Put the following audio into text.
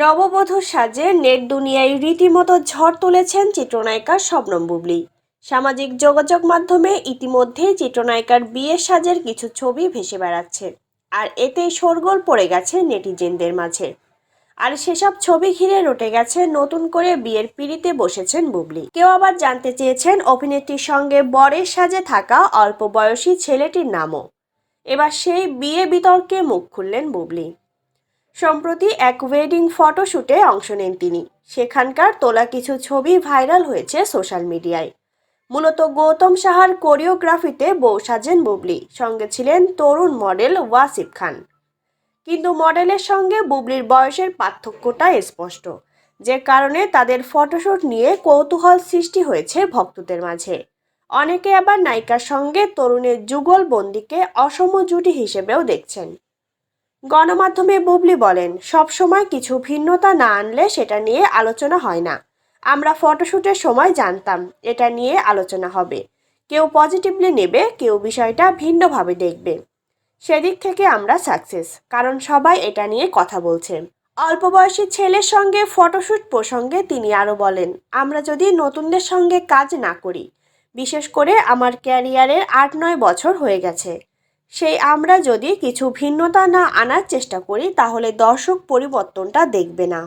নববধূর সাজে নেট দুনিয়ায় রীতিমতো ঝড় তুলেছেন চিত্রনায়িকা শবনম বুবলি। সামাজিক যোগাযোগ মাধ্যমে ইতিমধ্যেই চিত্রনায়িকার বিয়ের সাজের কিছু ছবি ভেসে বেড়াচ্ছে, আর এতে শোরগোল পড়ে গেছে নেটিজেনদের মাঝে। আর সেসব ছবি ঘিরে রটে গেছে নতুন করে বিয়ের পিড়িতে বসেছেন বুবলি। কেউ আবার জানতে চেয়েছেন অভিনেত্রীর সঙ্গে বরের সাজে থাকা অল্প বয়সী ছেলেটির নামও। এবার সেই বিয়ে বিতর্কে মুখ খুললেন বুবলি। সম্প্রতি এক ওয়েডিং ফটোশুটে অংশ নেন তিনি। সেখানকার তোলা কিছু ছবি ভাইরাল হয়েছে সোশ্যাল মিডিয়ায় মূলত গৌতম সাহার কোরিওগ্রাফিতে বউ সাজেন বুবলি, সঙ্গে ছিলেন তরুণ মডেল ওয়াসিফ খান। কিন্তু মডেলের সঙ্গে বুবলির বয়সের পার্থক্যটা স্পষ্ট, যে কারণে তাদের ফটোশুট নিয়ে কৌতূহল সৃষ্টি হয়েছে ভক্তদের মাঝে। অনেকে আবার নায়িকার সঙ্গে তরুণের যুগল বন্দিকে অসম জুটি হিসেবেও দেখছেন। গণমাধ্যমে বুবলি বলেন, সবসময় কিছু ভিন্নতা না আনলে সেটা নিয়ে আলোচনা হয় না। আমরা ফটোশ্যুটের সময় জানতাম, এটা নিয়ে আলোচনা হবে। কেউ পজিটিভলি নেবে, কেউ বিষয়টা ভিন্নভাবে দেখবে। সেদিক থেকে আমরা সাকসেস, কারণ সবাই এটা নিয়ে কথা বলছে। অল্প বয়সী ছেলের সঙ্গে ফটোশ্যুট প্রসঙ্গে তিনি আরও বলেন, আমরা যদি নতুনদের সঙ্গে কাজ না করি, বিশেষ করে আমার ক্যারিয়ারের আট নয় বছর হয়ে গেছে সেই আমরা যদি কিছু ভিন্নতা না আনার চেষ্টা করি তাহলে দর্শক পরিবর্তনটা দেখবে না।